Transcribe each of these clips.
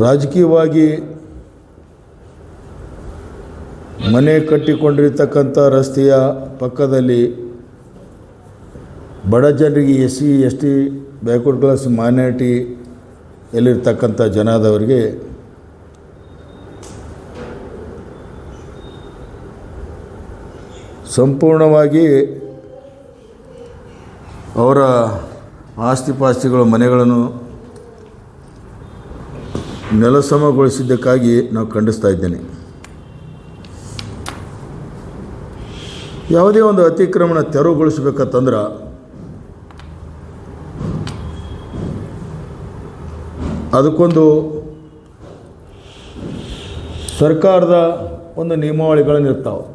ರಾಜಕೀಯವಾಗಿ ಮನೆ ಕಟ್ಟಿಕೊಂಡಿರ್ತಕ್ಕಂಥ ರಸ್ತೆಯ ಪಕ್ಕದಲ್ಲಿ ಬಡ ಜನರಿಗೆ S C, S T, backward class minority ಎಲ್ಲಿರ್ತಕ್ಕಂಥ ಜನದವರಿಗೆ ಸಂಪೂರ್ಣವಾಗಿ ಅವರ ಆಸ್ತಿ ಪಾಸ್ತಿಗಳು ಮನೆಗಳನ್ನು ನೆಲಸಮಗೊಳಿಸಿದ್ದಕ್ಕಾಗಿ ನಾವು ಖಂಡಿಸ್ತಾ ಇದ್ದೇನೆ. ಯಾವುದೇ ಒಂದು ಅತಿಕ್ರಮಣ ತೆರವುಗೊಳಿಸಬೇಕಂತಂದ್ರೆ ಅದಕ್ಕೊಂದು ಸರ್ಕಾರದ ಒಂದು ನಿಯಮಾವಳಿಗಳನ್ನು ಇರ್ತಾವೆ.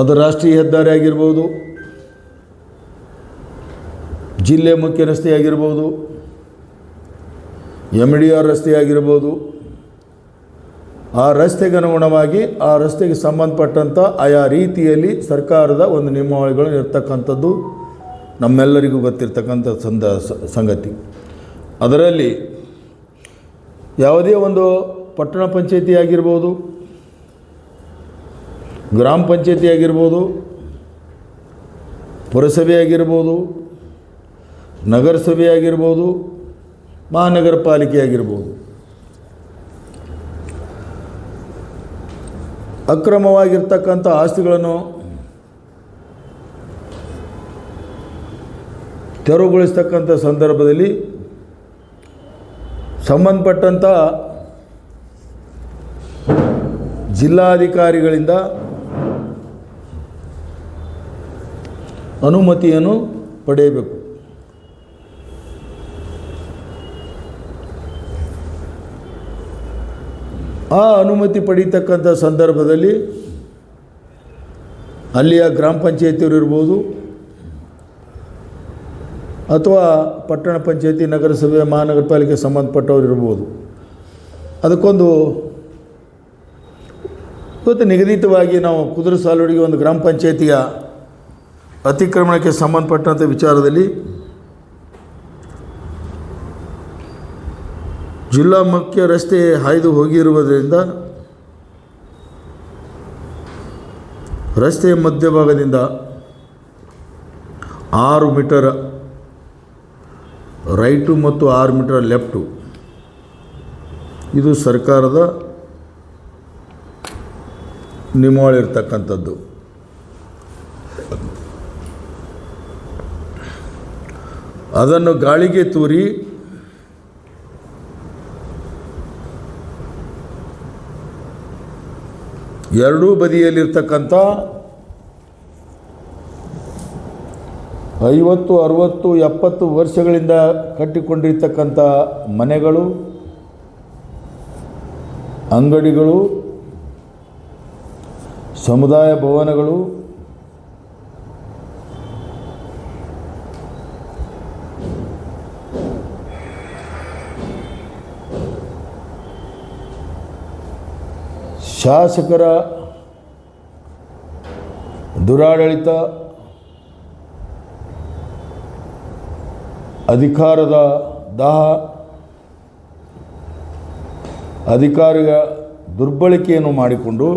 ಅದು ರಾಷ್ಟ್ರೀಯ ಹೆದ್ದಾರಿ ಆಗಿರ್ಬೋದು ಜಿಲ್ಲೆ ಮುಖ್ಯ ರಸ್ತೆಯಾಗಿರ್ಬೋದು ಎಂ ಡಿ ಆರ್ ರಸ್ತೆಯಾಗಿರ್ಬೋದು, ಆ ರಸ್ತೆಗೆ ಅನುಗುಣವಾಗಿ ಆ ರಸ್ತೆಗೆ ಸಂಬಂಧಪಟ್ಟಂಥ ಆಯಾ ರೀತಿಯಲ್ಲಿ ಸರ್ಕಾರದ ಒಂದು ನಿಯಮಾವಳಿಗಳು ಇರ್ತಕ್ಕಂಥದ್ದು ನಮ್ಮೆಲ್ಲರಿಗೂ ಗೊತ್ತಿರ್ತಕ್ಕಂಥ ಸಂದ, ಸಂಗತಿ. ಅದರಲ್ಲಿ ಯಾವುದೇ ಒಂದು ಪಟ್ಟಣ ಪಂಚಾಯತಿ ಆಗಿರ್ಬೋದು, ಗ್ರಾಮ ಪಂಚಾಯತಿ ಆಗಿರ್ಬೋದು, ಪುರಸಭೆ ಆಗಿರ್ಬೋದು ನಗರಸಭೆ ಆಗಿರ್ಬೋದು ಮಹಾನಗರ ಪಾಲಿಕೆ ಆಗಿರ್ಬೋದು ಅಕ್ರಮವಾಗಿರ್ತಕ್ಕಂಥ ಆಸ್ತಿಗಳನ್ನು ತೆರವುಗೊಳಿಸ್ತಕ್ಕಂಥ ಸಂದರ್ಭದಲ್ಲಿ ಸಂಬಂಧಪಟ್ಟಂಥ ಜಿಲ್ಲಾಧಿಕಾರಿಗಳಿಂದ ಅನುಮತಿಯನ್ನು ಪಡೆಯಬೇಕು. ಆ ಅನುಮತಿ ಪಡೀತಕ್ಕಂಥ ಸಂದರ್ಭದಲ್ಲಿ ಅಲ್ಲಿಯ ಗ್ರಾಮ ಪಂಚಾಯತಿಯವರು ಇರ್ಬೋದು ಅಥವಾ ಪಟ್ಟಣ ಪಂಚಾಯತಿ, ನಗರಸಭೆ ಮಹಾನಗರ ಪಾಲಿಕೆ ಸಂಬಂಧಪಟ್ಟವ್ರು ಇರ್ಬೋದು. ಅದಕ್ಕೊಂದು ಇವತ್ತು ನಿಗದಿತವಾಗಿ ನಾವು ಕುದುರೆ ಸಾಲುಡಿಗೆ ಒಂದು ಗ್ರಾಮ ಪಂಚಾಯತಿಯ ಅತಿಕ್ರಮಣಕ್ಕೆ ಸಂಬಂಧಪಟ್ಟಂಥ ವಿಚಾರದಲ್ಲಿ ಜಿಲ್ಲಾ ಮುಖ್ಯ ರಸ್ತೆ ಹಾಯ್ದು ಹೋಗಿರುವುದರಿಂದ ರಸ್ತೆಯ ಮಧ್ಯಭಾಗದಿಂದ ಆರು ಮೀಟರ್ ರೈಟು ಮತ್ತು ಆರು ಮೀಟರ್ ಲೆಫ್ಟು. ಇದು ಸರ್ಕಾರದ ನಿಯಮಾವಳಿ ಇರ್ತಕ್ಕಂಥದ್ದು ಅದನ್ನು ಗಾಳಿಗೆ ತೂರಿ ಎರಡೂ ಬದಿಯಲ್ಲಿರ್ತಕ್ಕಂಥ ಐವತ್ತು ಅರುವತ್ತು ಎಪ್ಪತ್ತು ವರ್ಷಗಳಿಂದ ಕಟ್ಟಿಕೊಂಡಿರ್ತಕ್ಕಂಥ ಮನೆಗಳು ಅಂಗಡಿಗಳು ಸಮುದಾಯ ಭವನಗಳು ಶಾಸಕರ ದುರಾಡಳಿತ ಅಧಿಕಾರದ ದಾಹ ಅಧಿಕಾರಿಯ ದುರ್ಬಳಕೆಯನ್ನು ಮಾಡಿಕೊಂಡು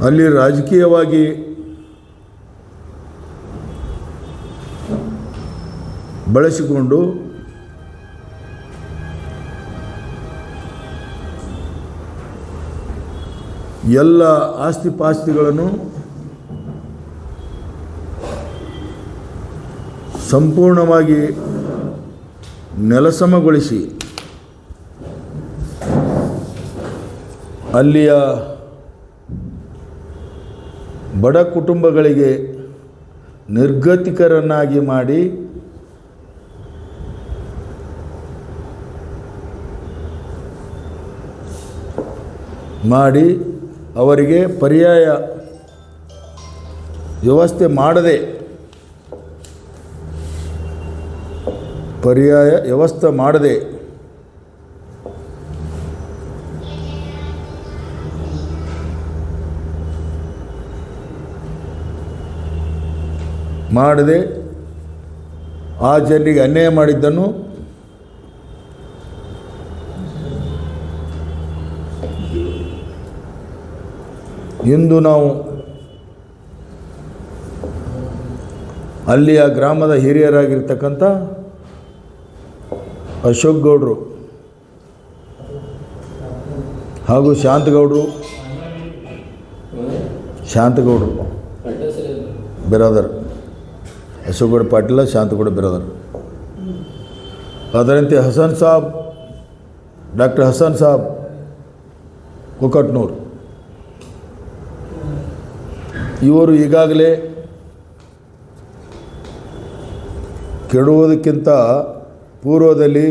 ಅಲ್ಲಿ ರಾಜಕೀಯವಾಗಿ ಬಳಸಿಕೊಂಡು ಎಲ್ಲ ಆಸ್ತಿ ಪಾಸ್ತಿಗಳನ್ನು ಸಂಪೂರ್ಣವಾಗಿ ನೆಲಸಮಗೊಳಿಸಿ ಅಲ್ಲಿಯ ಬಡ ಕುಟುಂಬಗಳಿಗೆ ನಿರ್ಗತಿಕರನ್ನಾಗಿ ಮಾಡಿ ಮಾಡಿ ಅವರಿಗೆ ಪರ್ಯಾಯ ವ್ಯವಸ್ಥೆ ಮಾಡದೆ ಪರ್ಯಾಯ ವ್ಯವಸ್ಥೆ ಮಾಡದೆ ಮಾಡದೆ ಆ ಜನರಿಗೆ ಅನ್ಯಾಯ ಮಾಡಿದ್ದನ್ನು ಇಂದು ನಾವು ಅಲ್ಲಿಯ ಗ್ರಾಮದ ಹಿರಿಯರಾಗಿರ್ತಕ್ಕಂಥ ಅಶೋಕ್ ಗೌಡರು ಹಾಗೂ ಶಾಂತಗೌಡರು ಶಾಂತಗೌಡರು ಬಿರಾದರ್. ಅಶೋಕ್ಗೌಡ ಪಾಟೀಲ ಶಾಂತಗೌಡ ಬಿರಾದರ್. ಅದರಂತೆ ಹಸನ್ ಸಾಬ್, ಡಾಕ್ಟರ್ ಹಸನ್ ಸಾಬ್, ಕುಕಟ್ನೂರು. ಇವರು ಈಗಾಗಲೇ ಕೆಡುವುದಕ್ಕಿಂತ ಪೂರ್ವದಲ್ಲಿ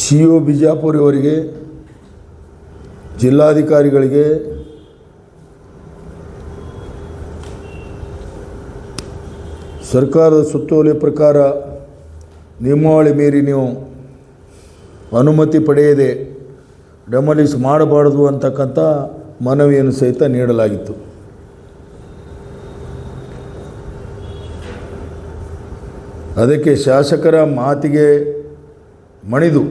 ಸಿ ಯು ಬಿಜಾಪುರಿಯವರಿಗೆ ಜಿಲ್ಲಾಧಿಕಾರಿಗಳಿಗೆ ಸರ್ಕಾರದ ಸುತ್ತೋಲೆ ಪ್ರಕಾರ ನಿಯಮಾವಳಿ ಮೀರಿ ನೀವು ಅನುಮತಿ ಪಡೆಯದೆ ಡೆಮಾಲಿಸ್ ಮಾಡಬಾರದು ಅಂತಕ್ಕಂಥ ಮನವಿಯನ್ನು ಸಹಿತ ನೀಡಲಾಗಿತ್ತು. ಅದಕ್ಕೆ ಶಾಸಕರ ಮಾತಿಗೆ ಮಣಿದು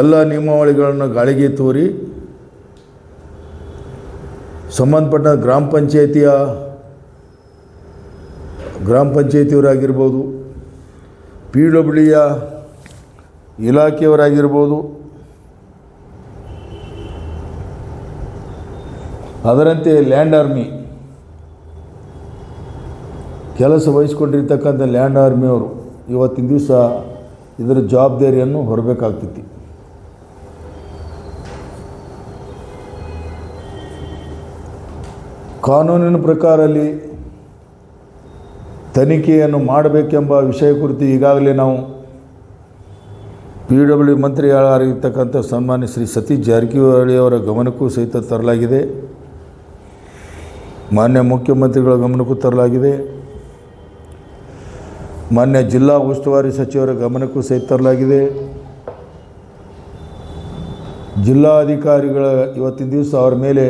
ಎಲ್ಲ ನಿಯಮಾವಳಿಗಳನ್ನು ಗಾಳಿಗೆ ತೋರಿ ಸಂಬಂಧಪಟ್ಟ ಗ್ರಾಮ ಪಂಚಾಯಿತಿಯ ಗ್ರಾಮ ಪಂಚಾಯಿತಿಯವರಾಗಿರ್ಬೋದು, ಪಿ ಡಬ್ಲ್ಯೂಯ ಇಲಾಖೆಯವರಾಗಿರ್ಬೋದು ಅದರಂತೆ ಲ್ಯಾಂಡ್ ಆರ್ಮಿ. ಕೆಲಸ ವಹಿಸ್ಕೊಂಡಿರ್ತಕ್ಕಂಥ ಲ್ಯಾಂಡ್ ಆರ್ಮಿಯವರು ಇವತ್ತಿನ ದಿವಸ ಇದರ ಜವಾಬ್ದಾರಿಯನ್ನು ಹೊರಬೇಕಾಗ್ತೈತಿ ಕಾನೂನಿನ ಪ್ರಕಾರ ಅಲ್ಲಿ ತನಿಖೆಯನ್ನು ಮಾಡಬೇಕೆಂಬ ವಿಷಯ ಕುರಿತು ಈಗಾಗಲೇ ನಾವು ಪಿ ಡಬ್ಲ್ಯೂ ಮಂತ್ರಿಯಾಗಿರ್ತಕ್ಕಂಥ ಸನ್ಮಾನ್ಯ ಶ್ರೀ ಸತೀಶ್ ಜಾರಕಿಹೊಳಿ ಅವರ ಗಮನಕ್ಕೂ ಸಹಿತ ತರಲಾಗಿದೆ. ಮಾನ್ಯ ಮುಖ್ಯಮಂತ್ರಿಗಳ ಗಮನಕ್ಕೂ ತರಲಾಗಿದೆ. ಮಾನ್ಯ ಜಿಲ್ಲಾ ಉಸ್ತುವಾರಿ ಸಚಿವರ ಗಮನಕ್ಕೂ ಸಹಿತ ತರಲಾಗಿದೆ. ಜಿಲ್ಲಾಧಿಕಾರಿಗಳ ಇವತ್ತಿನ ದಿವಸ ಅವರ ಮೇಲೆ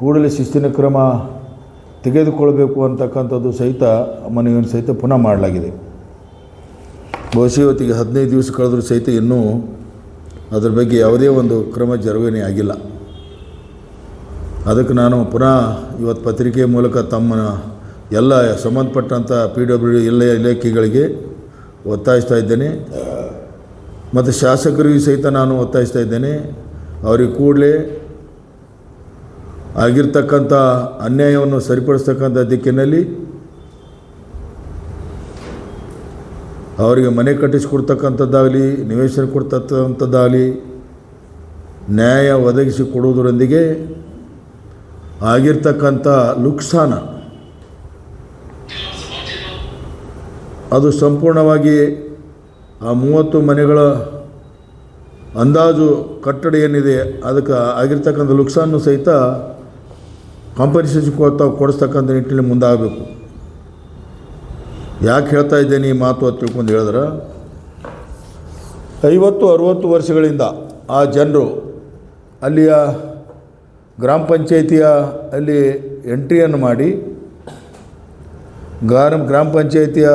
ಕೂಡಲೇ ಶಿಸ್ತಿನ ಕ್ರಮ ತೆಗೆದುಕೊಳ್ಬೇಕು ಅಂತಕ್ಕಂಥದ್ದು ಸಹಿತ ಮನೆಯನ್ನು ಸಹಿತ ಪುನಃ ಮಾಡಲಾಗಿದೆ. ಬಹುಶಃ ಇವತ್ತಿಗೆ ಹದಿನೈದು ದಿವಸ ಕಳೆದರೂ ಸಹಿತ ಇನ್ನೂ ಅದರ ಬಗ್ಗೆ ಯಾವುದೇ ಒಂದು ಕ್ರಮ ಜರುಗಣೆ ಆಗಿಲ್ಲ. ಅದಕ್ಕೆ ನಾನು ಪುನಃ ಇವತ್ತು ಪತ್ರಿಕೆ ಮೂಲಕ ತಮ್ಮ ಎಲ್ಲ ಸಂಬಂಧಪಟ್ಟಂಥ ಪಿ ಡಬ್ಲ್ಯೂ ಎಲ್ಲ ಇಲಾಖೆಗಳಿಗೆ ಒತ್ತಾಯಿಸ್ತಾ ಇದ್ದೇನೆ. ಮತ್ತು ಶಾಸಕರಿಗೂ ಸಹಿತ ನಾನು ಒತ್ತಾಯಿಸ್ತಾ ಇದ್ದೇನೆ. ಅವರಿಗೆ ಕೂಡಲೇ ಆಗಿರ್ತಕ್ಕಂಥ ಅನ್ಯಾಯವನ್ನು ಸರಿಪಡಿಸ್ತಕ್ಕಂಥ ದಿಕ್ಕಿನಲ್ಲಿ ಅವರಿಗೆ ಮನೆ ಕಟ್ಟಿಸಿಕೊಡ್ತಕ್ಕಂಥದ್ದಾಗಲಿ ನಿವೇಶನ ಕೊಡ್ತಕ್ಕಂಥದ್ದಾಗಲಿ, ನ್ಯಾಯ ಒದಗಿಸಿ ಕೊಡುವುದರೊಂದಿಗೆ ಆಗಿರ್ತಕ್ಕಂಥ ಲುಕ್ಸಾನ. ಅದು ಸಂಪೂರ್ಣವಾಗಿ ಆ ಮೂವತ್ತು ಮನೆಗಳ ಅಂದಾಜು ಕಟ್ಟಡ ಏನಿದೆ ಅದಕ್ಕೆ ಆಗಿರ್ತಕ್ಕಂಥ ಲುಕ್ಸಾನು ಸಹಿತ ಕಾಂಪನ್ಸೇಷನ್ ಕೊಡ್ತಾ ಕೊಡಿಸ್ತಕ್ಕಂಥ ನಿಟ್ಟಿನಲ್ಲಿ ಮುಂದಾಗಬೇಕು. ಯಾಕೆ ಹೇಳ್ತಾ ಇದ್ದೇನೆ ಈ ಮಾತು ಅಂತ ತಿಳ್ಕೊಂಡು ಹೇಳಿದ್ರೆ, ಐವತ್ತು ಅರುವತ್ತು ವರ್ಷಗಳಿಂದ ಆ ಜನರು ಅಲ್ಲಿಯ ಗ್ರಾಮ ಪಂಚಾಯಿತಿಯ ಅಲ್ಲಿ ಎಂಟ್ರಿಯನ್ನು ಮಾಡಿ ಗ್ರಾಮ ಗ್ರಾಮ ಪಂಚಾಯಿತಿಯ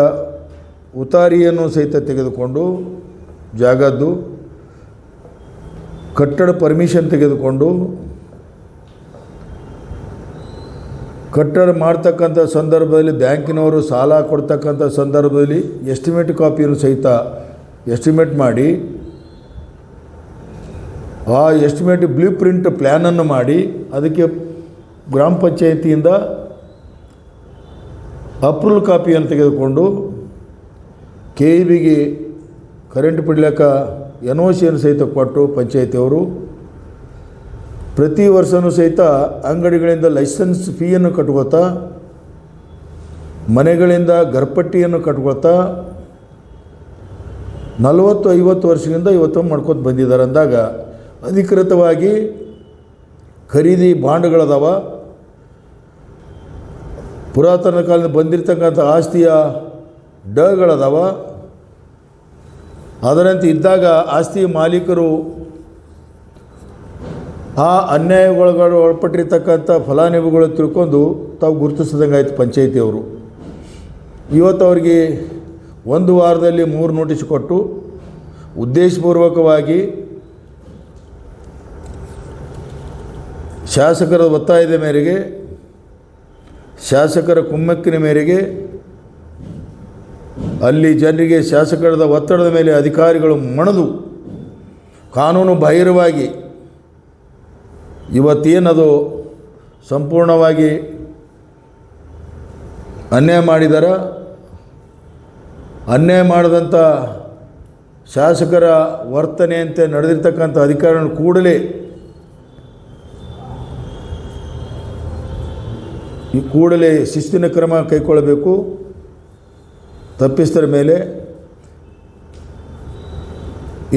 ಉತಾರಿಯನ್ನು ಸಹಿತ ತೆಗೆದುಕೊಂಡು ಜಾಗದ್ದು, ಕಟ್ಟಡ ಪರ್ಮಿಷನ್ ತೆಗೆದುಕೊಂಡು ಕಟ್ಟಡ ಮಾಡ್ತಕ್ಕಂಥ ಸಂದರ್ಭದಲ್ಲಿ ಬ್ಯಾಂಕಿನವರು ಸಾಲ ಕೊಡ್ತಕ್ಕಂಥ ಸಂದರ್ಭದಲ್ಲಿ ಎಸ್ಟಿಮೇಟ್ ಕಾಪಿಯನ್ನು ಸಹಿತ ಎಸ್ಟಿಮೇಟ್ ಮಾಡಿ ಆ ಎಸ್ಟಿಮೇಟ್ ಬ್ಲೂ ಪ್ರಿಂಟ್ ಪ್ಲ್ಯಾನನ್ನು ಮಾಡಿ, ಅದಕ್ಕೆ ಗ್ರಾಮ ಪಂಚಾಯಿತಿಯಿಂದ ಅಪ್ರೂವಲ್ ಕಾಪಿಯನ್ನು ತೆಗೆದುಕೊಂಡು ಕೆ ಇ ಬಿಗೆ ಕರೆಂಟ್ ಬಿಡ್ಲಿಕ್ಕೆ ಎನ್ ಒ ಸಿಯನ್ನು ಸಹಿತ ಕೊಟ್ಟು ಪಂಚಾಯಿತಿಯವರು, ಪ್ರತಿ ವರ್ಷವೂ ಸಹಿತ ಅಂಗಡಿಗಳಿಂದ ಲೈಸೆನ್ಸ್ ಫೀಯನ್ನು ಕಟ್ಕೋತಾ ಮನೆಗಳಿಂದ ಗರ್ಪಟ್ಟಿಯನ್ನು ಕಟ್ಕೊಳ್ತಾ, ನಲವತ್ತು ಐವತ್ತು ವರ್ಷದಿಂದ ಇವತ್ತು ಮಾಡ್ಕೊತ ಬಂದಿದ್ದಾರೆ ಅಂದಾಗ ಅಧಿಕೃತವಾಗಿ ಖರೀದಿ ಬಾಂಡ್ಗಳದಾವ. ಪುರಾತನ ಕಾಲದಿಂದ ಬಂದಿರತಕ್ಕಂಥ ಆಸ್ತಿಯ ಡಗಳದಾವ. ಅದರಂತೆ ಇದ್ದಾಗ ಆಸ್ತಿಯ ಮಾಲೀಕರು ಆ ಅನ್ಯಾಯಗಳು ಒಳಪಟ್ಟಿರ್ತಕ್ಕಂಥ ಫಲಾನುಭವಿಗಳು ತಿಳ್ಕೊಂಡು ತಾವು ಗುರುತಿಸಿದಂಗೆ ಆಯ್ತು ಪಂಚಾಯಿತಿಯವರು. ಇವತ್ತು ಅವ್ರಿಗೆ ಒಂದು ವಾರದಲ್ಲಿ ಮೂರು ನೋಟಿಸ್ ಕೊಟ್ಟು ಉದ್ದೇಶಪೂರ್ವಕವಾಗಿ ಶಾಸಕರ ಒತ್ತಾಯದ ಮೇರೆಗೆ, ಶಾಸಕರ ಕುಮ್ಮಕ್ಕಿನ ಮೇರೆಗೆ, ಅಲ್ಲಿ ಜನರಿಗೆ ಶಾಸಕರದ ಒತ್ತಡದ ಮೇಲೆ ಅಧಿಕಾರಿಗಳು ಮಣದು, ಕಾನೂನು ಬಾಹಿರವಾಗಿ ಇವತ್ತೇನದು ಸಂಪೂರ್ಣವಾಗಿ ಅನ್ಯಾಯ ಮಾಡಿದರ? ಅನ್ಯಾಯ ಮಾಡಿದಂಥ ಶಾಸಕರ ವರ್ತನೆಯಂತೆ ನಡೆದಿರ್ತಕ್ಕಂಥ ಅಧಿಕಾರಿಗಳನ್ನು ಕೂಡಲೇ ಈ ಕೂಡಲೇ ಶಿಸ್ತಿನ ಕ್ರಮ ಕೈಗೊಳ್ಳಬೇಕು. ತಪ್ಪಿಸ್ತರ ಮೇಲೆ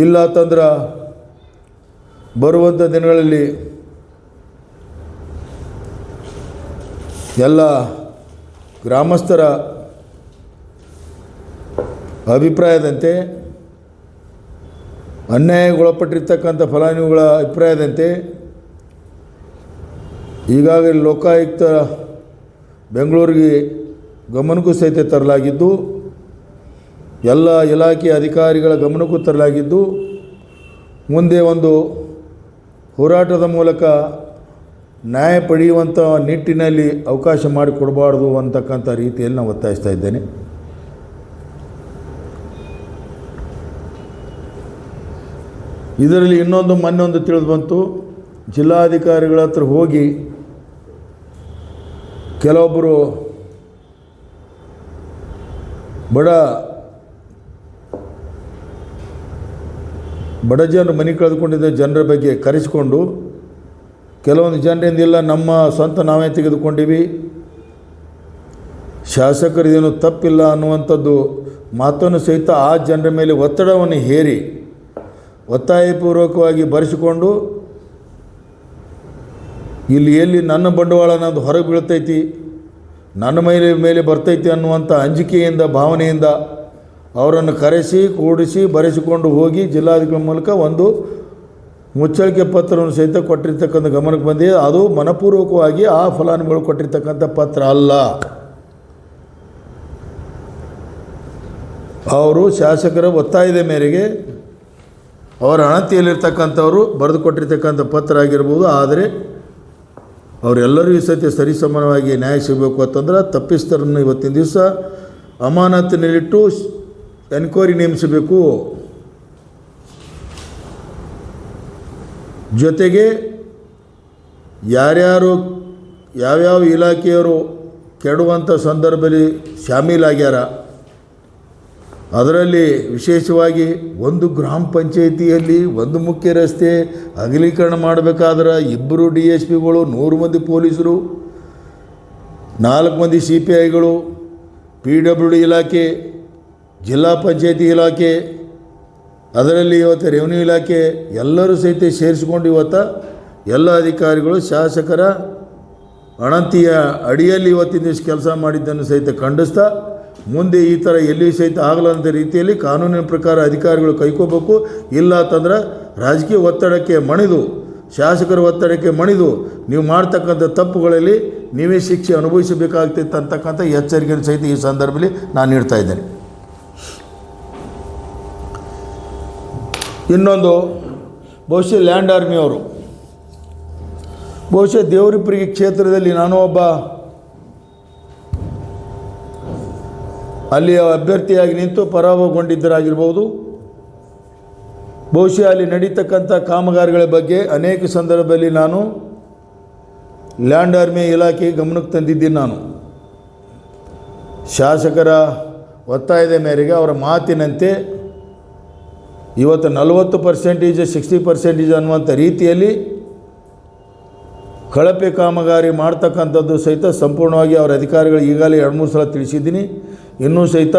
ಇಲ್ಲ ತಂದ್ರೆ ಬರುವಂಥ ದಿನಗಳಲ್ಲಿ ಎಲ್ಲ ಗ್ರಾಮಸ್ಥರ ಅಭಿಪ್ರಾಯದಂತೆ, ಅನ್ಯಾಯಗೊಳಪಟ್ಟಿರ್ತಕ್ಕಂಥ ಫಲಾನುಭವಿಗಳ ಅಭಿಪ್ರಾಯದಂತೆ, ಈಗಾಗಲೇ ಲೋಕಾಯುಕ್ತ ಬೆಂಗಳೂರಿಗೆ ಗಮನಕ್ಕೂ ಸಹಿತ ತರಲಾಗಿದ್ದು, ಎಲ್ಲ ಇಲಾಖೆ ಅಧಿಕಾರಿಗಳ ಗಮನಕ್ಕೂ ತರಲಾಗಿದ್ದು, ಮುಂದೆ ಒಂದು ಹೋರಾಟದ ಮೂಲಕ ನ್ಯಾಯ ಪಡೆಯುವಂಥ ನಿಟ್ಟಿನಲ್ಲಿ ಅವಕಾಶ ಮಾಡಿಕೊಡಬಾರ್ದು ಅಂತಕ್ಕಂಥ ರೀತಿಯಲ್ಲಿ ನಾನು ಒತ್ತಾಯಿಸ್ತಾ ಇದ್ದೇನೆ. ಇದರಲ್ಲಿ ಇನ್ನೊಂದು, ಮೊನ್ನೆ ಒಂದು ತಿಳಿದು ಬಂತು. ಜಿಲ್ಲಾಧಿಕಾರಿಗಳ ಹತ್ರ ಹೋಗಿ ಕೆಲವೊಬ್ಬರು ಬಡ ಬಡ ಜನರು ಮನೆ ಕಳೆದುಕೊಂಡಿದ್ದ ಜನರ ಬಗ್ಗೆ ಕರೆಸಿಕೊಂಡು ಕೆಲವೊಂದು ಜನರಿಂದ ಇಲ್ಲ, ನಮ್ಮ ಸ್ವಂತ ನಾವೇ ತೆಗೆದುಕೊಂಡಿವಿ. ಶಾಸಕರಿದೇನು ತಪ್ಪಿಲ್ಲ ಅನ್ನುವಂಥದ್ದು ಮಾತನ್ನು ಸಹಿತ ಆ ಜನರ ಮೇಲೆ ಒತ್ತಡವನ್ನು ಹೇರಿ ಒತ್ತಾಯಪೂರ್ವಕವಾಗಿ ಬರೆಸಿಕೊಂಡು ಇಲ್ಲಿ ಎಲ್ಲಿ ನನ್ನ ಬಂಡವಾಳ ಅನ್ನೋದು ಹೊರಗೆ ಬೀಳ್ತೈತಿ, ನನ್ನ ಮೇಲೆ ಮೇಲೆ ಬರ್ತೈತಿ ಅನ್ನುವಂಥ ಅಂಜಿಕೆಯಿಂದ, ಭಾವನೆಯಿಂದ ಅವರನ್ನು ಕರೆಸಿ, ಕೂಡಿಸಿ, ಬರೆಸಿಕೊಂಡು ಹೋಗಿ ಜಿಲ್ಲಾಧಿಕಾರಿ ಮೂಲಕ ಒಂದು ಮುಚ್ಚಳಿಕೆ ಪತ್ರವನ್ನು ಸಹಿತ ಕೊಟ್ಟಿರ್ತಕ್ಕಂಥ ಗಮನಕ್ಕೆ ಬಂದಿದೆ ಅದು ಮನಪೂರ್ವಕವಾಗಿ ಆ ಫಲಾನುಭವಿಗಳು ಕೊಟ್ಟಿರ್ತಕ್ಕಂಥ ಪತ್ರ ಅಲ್ಲ. ಅವರು ಶಾಸಕರ ಒತ್ತಾಯದ ಮೇರೆಗೆ ಅವರ ಅಣತಿಯಲ್ಲಿರ್ತಕ್ಕಂಥವರು ಬರೆದು ಕೊಟ್ಟಿರ್ತಕ್ಕಂಥ ಪತ್ರ ಆಗಿರ್ಬೋದು, ಆದರೆ ಅವರೆಲ್ಲರಿಗೂ ಸಹಿತ ಸರಿಸಮಾನವಾಗಿ ನ್ಯಾಯ ಸಿಗಬೇಕು ಅಂತಂದ್ರೆ ತಪ್ಪಿಸ್ತರನ್ನು ಇವತ್ತಿನ ದಿವಸ ಅಮಾನತಿನಲ್ಲಿಟ್ಟು ಎನ್ಕ್ವೈರಿ ನೇಮಿಸಬೇಕು. ಜೊತೆಗೆ ಯಾರ್ಯಾರು ಯಾವ್ಯಾವ ಇಲಾಖೆಯವರು ಕೆಡುವಂಥ ಸಂದರ್ಭದಲ್ಲಿ ಶಾಮೀಲಾಗ್ಯಾರ ಅದರಲ್ಲಿ ವಿಶೇಷವಾಗಿ ಒಂದು ಗ್ರಾಮ ಪಂಚಾಯಿತಿಯಲ್ಲಿ ಒಂದು ಮುಖ್ಯ ರಸ್ತೆ ಅಗಲೀಕರಣ ಮಾಡಬೇಕಾದ್ರೆ ಇಬ್ಬರು ಡಿ ಎಸ್ ಪಿಗಳು, ನೂರು ಮಂದಿ ಪೊಲೀಸರು, ನಾಲ್ಕು ಮಂದಿ ಸಿ ಪಿ ಐಗಳು, ಪಿ ಡಬ್ಲ್ಯೂ ಡಿ ಇಲಾಖೆ, ಜಿಲ್ಲಾ ಪಂಚಾಯಿತಿ ಇಲಾಖೆ, ಅದರಲ್ಲಿ ಇವತ್ತು ರೆವಿನ್ಯೂ ಇಲಾಖೆ ಎಲ್ಲರೂ ಸಹಿತ ಸೇರಿಸಿಕೊಂಡು ಇವತ್ತು ಎಲ್ಲ ಅಧಿಕಾರಿಗಳು, ಶಾಸಕರ ಅಣತಿಯ ಅಡಿಯಲ್ಲಿ ಇವತ್ತಿನ ದಿವಸ ಕೆಲಸ ಮಾಡಿದ್ದನ್ನು ಸಹಿತ ಖಂಡಿಸ್ತಾ ಮುಂದೆ ಈ ಥರ ಎಲ್ಲಿ ಸಹಿತ ಆಗಲಂತ ರೀತಿಯಲ್ಲಿ ಕಾನೂನಿನ ಪ್ರಕಾರ ಅಧಿಕಾರಿಗಳು ಕೈಕೋಬೇಕು ಇಲ್ಲ ಅಂತಂದ್ರೆ ರಾಜಕೀಯ ಒತ್ತಡಕ್ಕೆ ಮಣಿದು, ಶಾಸಕರ ಒತ್ತಡಕ್ಕೆ ಮಣಿದು ನೀವು ಮಾಡ್ತಕ್ಕಂಥ ತಪ್ಪುಗಳಲ್ಲಿ ನೀವೇ ಶಿಕ್ಷೆ ಅನುಭವಿಸಬೇಕಾಗ್ತಿತ್ತು ಅಂತಕ್ಕಂಥ ಎಚ್ಚರಿಕೆ ಸಹಿತ ಈ ಸಂದರ್ಭದಲ್ಲಿ ನಾನು ನೀಡ್ತಾ ಇದ್ದೇನೆ. ಇನ್ನೊಂದು ಬಹುಶಃ ಲ್ಯಾಂಡ್ ಆರ್ಮಿಯವರು. ಬಹುಶಃ ದೇವರಿಪ್ರಿಗೆ ಕ್ಷೇತ್ರದಲ್ಲಿ ನಾನು ಒಬ್ಬ ಅಲ್ಲಿ ಅಭ್ಯರ್ಥಿಯಾಗಿ ನಿಂತು ಪರಾಭವಗೊಂಡಿದ್ದರಾಗಿರ್ಬೋದು. ಬಹುಶಃ ಅಲ್ಲಿ ನಡೀತಕ್ಕಂಥ ಕಾಮಗಾರಿಗಳ ಬಗ್ಗೆ ಅನೇಕ ಸಂದರ್ಭದಲ್ಲಿ ನಾನು ಲ್ಯಾಂಡ್ ಆರ್ಮಿ ಇಲಾಖೆ ಗಮನಕ್ಕೆ ತಂದಿದ್ದೀನಿ ನಾನು. ಶಾಸಕರ ಒತ್ತಾಯದ ಮೇರೆಗೆ ಅವರ ಮಾತಿನಂತೆ ಇವತ್ತು ನಲವತ್ತು ಪರ್ಸೆಂಟೇಜ್, ಸಿಕ್ಸ್ಟಿ ಪರ್ಸೆಂಟೇಜ್ ಅನ್ನುವಂಥ ರೀತಿಯಲ್ಲಿ ಕಳಪೆ ಕಾಮಗಾರಿ ಮಾಡ್ತಕ್ಕಂಥದ್ದು ಸಹಿತ ಸಂಪೂರ್ಣವಾಗಿ ಅವರ ಅಧಿಕಾರಿಗಳು ಈಗಾಗಲೇ ಎರಡು, ಮೂರು ಸಲ ತಿಳಿಸಿದ್ದೀನಿ. ಇನ್ನೂ ಸಹಿತ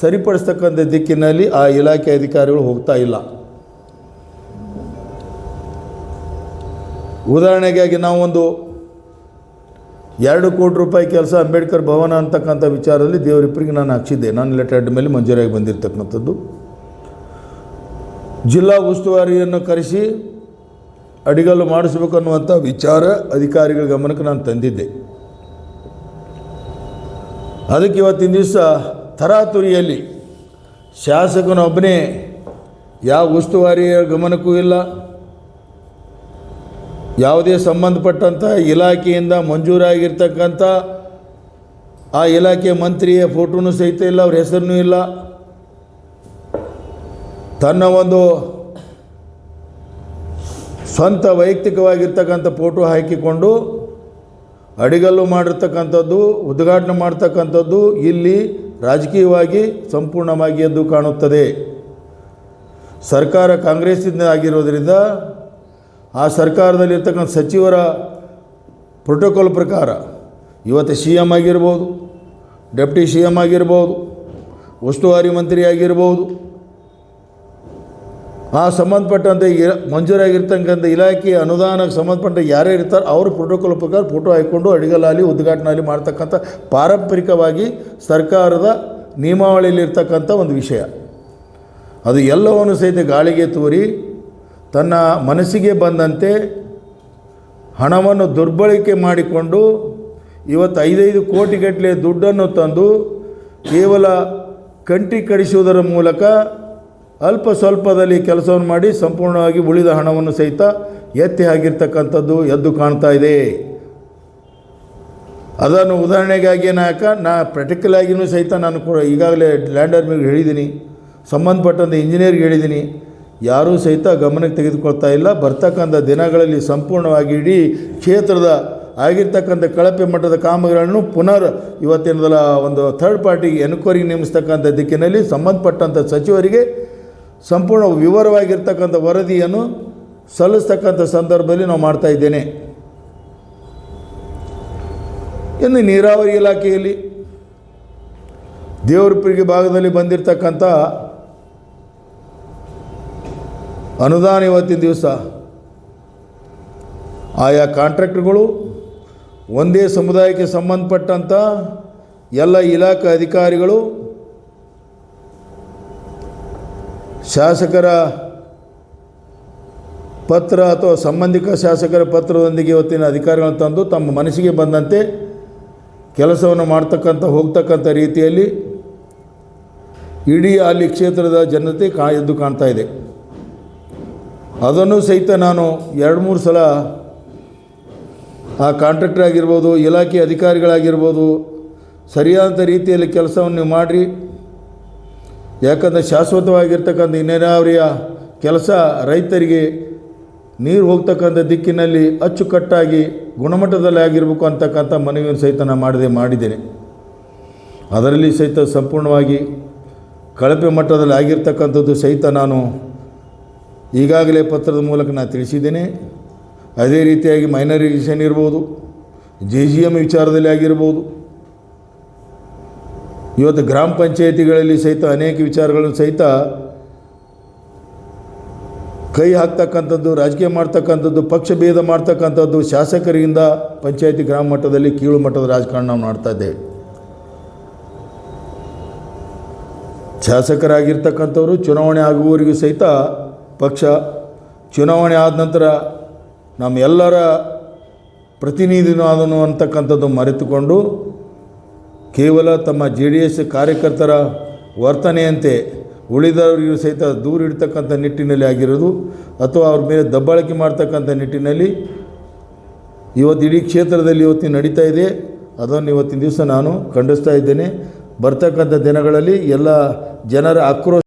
ಸರಿಪಡಿಸ್ತಕ್ಕಂಥ ದಿಕ್ಕಿನಲ್ಲಿ ಆ ಇಲಾಖೆ ಅಧಿಕಾರಿಗಳು ಹೋಗ್ತಾ ಇಲ್ಲ. ಉದಾಹರಣೆಗಾಗಿ ನಾವೊಂದು ಎರಡು ಕೋಟಿ ರೂಪಾಯಿ ಕೆಲಸ ಅಂಬೇಡ್ಕರ್ ಭವನ ಅಂತಕ್ಕಂಥ ವಿಚಾರದಲ್ಲಿ ದೇವರಿಬ್ಬರಿಗೆ ನಾನು ಹಾಕ್ಸಿದ್ದೆ. ನಾನು ಲೆಟರ್ ಮೇಲೆ ಮಂಜೂರಾಗಿ ಬಂದಿರತಕ್ಕಂಥದ್ದು. ಜಿಲ್ಲಾ ಉಸ್ತುವಾರಿಯನ್ನು ಕರೆಸಿ ಅಡಿಗಲ್ಲು ಮಾಡಿಸ್ಬೇಕನ್ನುವಂಥ ವಿಚಾರ ಅಧಿಕಾರಿಗಳ ಗಮನಕ್ಕೆ ನಾನು ತಂದಿದ್ದೆ. ಅದಕ್ಕೆ ಇವತ್ತಿನ ದಿವಸ ತರಾತುರಿಯಲ್ಲಿ ಶಾಸಕನೊಬ್ಬನೇ ಯಾವ ಉಸ್ತುವಾರಿಯ ಗಮನಕ್ಕೂ ಇಲ್ಲ, ಯಾವುದೇ ಸಂಬಂಧಪಟ್ಟಂಥ ಇಲಾಖೆಯಿಂದ ಮಂಜೂರಾಗಿರ್ತಕ್ಕಂಥ ಆ ಇಲಾಖೆ ಮಂತ್ರಿಯ ಫೋಟೋನು ಸಹಿತ ಇಲ್ಲ, ಅವ್ರ ಹೆಸರನ್ನೂ ಇಲ್ಲ. ತನ್ನ ಒಂದು ಸ್ವಂತ ವೈಯಕ್ತಿಕವಾಗಿರ್ತಕ್ಕಂಥ ಫೋಟೋ ಹಾಕಿಕೊಂಡು ಅಡಿಗಲ್ಲು ಮಾಡಿರ್ತಕ್ಕಂಥದ್ದು, ಉದ್ಘಾಟನೆ ಮಾಡ್ತಕ್ಕಂಥದ್ದು ಇಲ್ಲಿ ರಾಜಕೀಯವಾಗಿ ಸಂಪೂರ್ಣವಾಗಿ ಎದ್ದು ಕಾಣುತ್ತದೆ. ಸರ್ಕಾರ ಕಾಂಗ್ರೆಸ್ಸಿಂದ ಆಗಿರೋದ್ರಿಂದ ಆ ಸರ್ಕಾರದಲ್ಲಿರ್ತಕ್ಕಂಥ ಸಚಿವರ ಪ್ರೋಟೋಕಾಲ್ ಪ್ರಕಾರ ಇವತ್ತು ಸಿ ಎಂ ಆಗಿರ್ಬೋದು ಡೆಪ್ಟಿ ಸಿ ಎಂ ಆಗಿರ್ಬೋದು, ಉಸ್ತುವಾರಿ ಮಂತ್ರಿ ಆಗಿರ್ಬೋದು ಆ ಸಂಬಂಧಪಟ್ಟಂತೆ ಮಂಜೂರಾಗಿರ್ತಕ್ಕಂಥ ಇಲಾಖೆ ಅನುದಾನಕ್ಕೆ ಸಂಬಂಧಪಟ್ಟ ಯಾರೇ ಇರ್ತಾರೆ, ಅವರು ಪ್ರೋಟೋಕಾಲ್ ಪ್ರಕಾರ ಫೋಟೋ ಹಾಕ್ಕೊಂಡು ಅಡಿಗಲಾಲಿ ಉದ್ಘಾಟನೆಯಲ್ಲಿ ಮಾಡ್ತಕ್ಕಂಥ ಪಾರಂಪರಿಕವಾಗಿ ಸರ್ಕಾರದ ನಿಯಮಾವಳಿಯಲ್ಲಿರ್ತಕ್ಕಂಥ ಒಂದು ವಿಷಯ. ಅದು ಎಲ್ಲವನ್ನು ಸಹಿತ ಗಾಳಿಗೆ ತೂರಿ, ತನ್ನ ಮನಸ್ಸಿಗೆ ಬಂದಂತೆ ಹಣವನ್ನು ದುರ್ಬಳಕೆ ಮಾಡಿಕೊಂಡು ಇವತ್ತು ಐದೈದು ಕೋಟಿಗಟ್ಟಲೆ ದುಡ್ಡನ್ನು ತಂದು ಕೇವಲ ಕಂಟಿ ಕಡಿಸುವುದರ ಮೂಲಕ ಅಲ್ಪ ಸ್ವಲ್ಪದಲ್ಲಿ ಕೆಲಸವನ್ನು ಮಾಡಿ ಸಂಪೂರ್ಣವಾಗಿ ಉಳಿದ ಹಣವನ್ನು ಸಹಿತ ಎತ್ತಿ ಆಗಿರ್ತಕ್ಕಂಥದ್ದು ಎದ್ದು ಕಾಣ್ತಾ ಇದೆ. ಅದನ್ನು ಉದಾಹರಣೆಗಾಗಿ ನಾಯಕ ನಾ ಪ್ರಾಕ್ಟಿಕಲ್ ಆಗಿಯೂ ಸಹಿತ ನಾನು ಕೂಡ ಈಗಾಗಲೇ ಲ್ಯಾಂಡರ್ ಮೇಲೆ ಹೇಳಿದ್ದೀನಿ ಸಂಬಂಧಪಟ್ಟಂಥ ಇಂಜಿನಿಯರ್ಗೆ ಹೇಳಿದ್ದೀನಿ ಯಾರೂ ಸಹಿತ ಗಮನಕ್ಕೆ ತೆಗೆದುಕೊಳ್ತಾ ಇಲ್ಲ. ಬರ್ತಕ್ಕಂಥ ದಿನಗಳಲ್ಲಿ ಸಂಪೂರ್ಣವಾಗಿ ಇಡೀ ಕ್ಷೇತ್ರದ ಆಗಿರ್ತಕ್ಕಂಥ ಕಳಪೆ ಮಟ್ಟದ ಕಾಮಗಾರಿಗಳನ್ನು ಪುನರ್ ಇವತ್ತಿನದಲ್ಲ ಒಂದು ಥರ್ಡ್ ಪಾರ್ಟಿಗೆ ಎನ್ಕ್ವೈರಿಗೆ ನೇಮಿಸ್ತಕ್ಕಂಥ ದಿಕ್ಕಿನಲ್ಲಿ ಸಂಬಂಧಪಟ್ಟಂಥ ಸಚಿವರಿಗೆ ಸಂಪೂರ್ಣ ವಿವರವಾಗಿರ್ತಕ್ಕಂಥ ವರದಿಯನ್ನು ಸಲ್ಲಿಸ್ತಕ್ಕಂಥ ಸಂದರ್ಭದಲ್ಲಿ ನಾವು ಮಾಡ್ತಾ ಇದ್ದೇನೆ. ಇನ್ನು ನೀರಾವರಿ ಇಲಾಖೆಯಲ್ಲಿ ದೇವರಪುರಿಗೆ ಭಾಗದಲ್ಲಿ ಬಂದಿರತಕ್ಕಂಥ ಅನುದಾನ ಇವತ್ತಿನ ದಿವಸ ಆಯಾ ಕಾಂಟ್ರಾಕ್ಟ್ರುಗಳು ಒಂದೇ ಸಮುದಾಯಕ್ಕೆ ಸಂಬಂಧಪಟ್ಟಂಥ ಎಲ್ಲ ಇಲಾಖೆ ಅಧಿಕಾರಿಗಳು ಶಾಸಕರ ಪತ್ರ ಅಥವಾ ಸಂಬಂಧಿಕ ಶಾಸಕರ ಪತ್ರದೊಂದಿಗೆ ಇವತ್ತಿನ ಅಧಿಕಾರಿಗಳನ್ನು ತಂದು ತಮ್ಮ ಮನಸ್ಸಿಗೆ ಬಂದಂತೆ ಕೆಲಸವನ್ನು ಮಾಡ್ತಕ್ಕಂಥ, ಹೋಗ್ತಕ್ಕಂಥ ರೀತಿಯಲ್ಲಿ ಇಡೀ ಅಲ್ಲಿ ಕ್ಷೇತ್ರದ ಜನತೆ ಕಾ ಎದ್ದು ಕಾಣ್ತಾ ಇದೆ. ಅದನ್ನು ಸಹಿತ ನಾನು ಎರಡು, ಮೂರು ಸಲ ಆ ಕಾಂಟ್ರಾಕ್ಟರ್ ಆಗಿರ್ಬೋದು, ಇಲಾಖೆ ಅಧಿಕಾರಿಗಳಾಗಿರ್ಬೋದು, ಸರಿಯಾದ ರೀತಿಯಲ್ಲಿ ಕೆಲಸವನ್ನು ನೀವು ಮಾಡಿರಿ. ಯಾಕಂದರೆ ಶಾಶ್ವತವಾಗಿರ್ತಕ್ಕಂಥ ನೀರಾವರಿಯ ಕೆಲಸ ರೈತರಿಗೆ ನೀರು ಹೋಗ್ತಕ್ಕಂಥ ದಿಕ್ಕಿನಲ್ಲಿ ಅಚ್ಚುಕಟ್ಟಾಗಿ ಗುಣಮಟ್ಟದಲ್ಲಿ ಆಗಿರಬೇಕು ಅಂತಕ್ಕಂಥ ಮನವಿಯನ್ನು ಸಹಿತ ನಾನು ಮಾಡಿದೆ, ಮಾಡಿದ್ದೇನೆ. ಅದರಲ್ಲಿ ಸಹಿತ ಸಂಪೂರ್ಣವಾಗಿ ಕಳಪೆ ಮಟ್ಟದಲ್ಲಿ ಆಗಿರ್ತಕ್ಕಂಥದ್ದು ಸಹಿತ ನಾನು ಈಗಾಗಲೇ ಪತ್ರದ ಮೂಲಕ ನಾನು ತಿಳಿಸಿದ್ದೇನೆ. ಅದೇ ರೀತಿಯಾಗಿ ಮೈನರಿಗೇಷನ್ ಇರ್ಬೋದು ಜೆ ಜಿ ಎಂ ವಿಚಾರದಲ್ಲಿ ಆಗಿರ್ಬೋದು ಇವತ್ತು ಗ್ರಾಮ ಪಂಚಾಯಿತಿಗಳಲ್ಲಿ ಸಹಿತ ಅನೇಕ ವಿಚಾರಗಳನ್ನು ಸಹಿತ ಕೈ ಹಾಕ್ತಕ್ಕಂಥದ್ದು, ರಾಜಕೀಯ ಮಾಡ್ತಕ್ಕಂಥದ್ದು, ಪಕ್ಷ ಭೇದ ಮಾಡ್ತಕ್ಕಂಥದ್ದು ಶಾಸಕರಿಂದ ಪಂಚಾಯಿತಿ ಗ್ರಾಮ ಮಟ್ಟದಲ್ಲಿ ಕೀಳು ಮಟ್ಟದ ರಾಜಕಾರಣ ನಾವು ಮಾಡ್ತಾ ಇದ್ದೇವೆ. ಶಾಸಕರಾಗಿರ್ತಕ್ಕಂಥವರು ಚುನಾವಣೆ ಆಗುವವರೆಗೂ ಸಹಿತ ಪಕ್ಷ ಚುನಾವಣೆ ಆದ ನಂತರ ನಮ್ಮೆಲ್ಲರ ಪ್ರತಿನಿಧಿನೂ ಅದನ್ನು ಅಂತಕ್ಕಂಥದ್ದು ಮರೆತುಕೊಂಡು ಕೇವಲ ತಮ್ಮ ಜೆ ಡಿ ಎಸ್ ಕಾರ್ಯಕರ್ತರ ವರ್ತನೆಯಂತೆ ಉಳಿದವರಿಗೂ ಸಹಿತ ದೂರ ಇಡ್ತಕ್ಕಂಥ ನಿಟ್ಟಿನಲ್ಲಿ ಆಗಿರೋದು ಅಥವಾ ಅವ್ರ ಮೇಲೆ ದಬ್ಬಾಳಿಕೆ ಮಾಡ್ತಕ್ಕಂಥ ನಿಟ್ಟಿನಲ್ಲಿ ಇವತ್ತು ಇಡೀ ಕ್ಷೇತ್ರದಲ್ಲಿ ಇವತ್ತಿನ ನಡೀತಾ ಇದೆ. ಅದನ್ನು ಇವತ್ತಿನ ದಿವಸ ನಾನು ಖಂಡಿಸ್ತಾ ಇದ್ದೇನೆ. ಬರ್ತಕ್ಕಂಥ ದಿನಗಳಲ್ಲಿ ಎಲ್ಲ ಜನರ ಆಕ್ರೋಶ